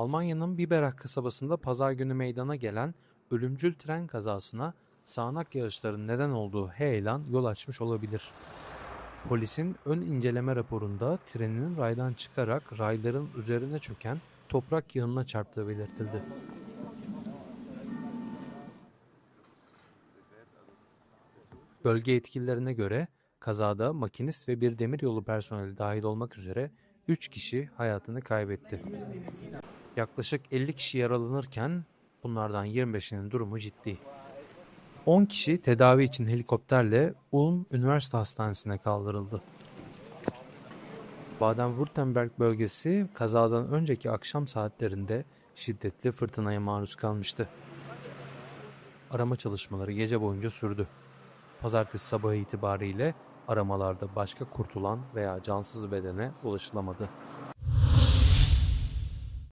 Almanya'nın Biberach kasabasında pazar günü meydana gelen ölümcül tren kazasına sağanak yağışların neden olduğu heyelan yol açmış olabilir. Polisin ön inceleme raporunda trenin raydan çıkarak rayların üzerine çöken toprak yığınına çarptığı belirtildi. Bölge yetkililerine göre kazada makinist ve bir demiryolu personeli dahil olmak üzere 3 kişi hayatını kaybetti. Yaklaşık 50 kişi yaralanırken bunlardan 25'inin durumu ciddi. 10 kişi tedavi için helikopterle Ulm Üniversite Hastanesi'ne kaldırıldı. Baden-Württemberg bölgesi kazadan önceki akşam saatlerinde şiddetli fırtınaya maruz kalmıştı. Arama çalışmaları gece boyunca sürdü. Pazartesi sabahı itibariyle aramalarda başka kurtulan veya cansız bedene ulaşılamadı.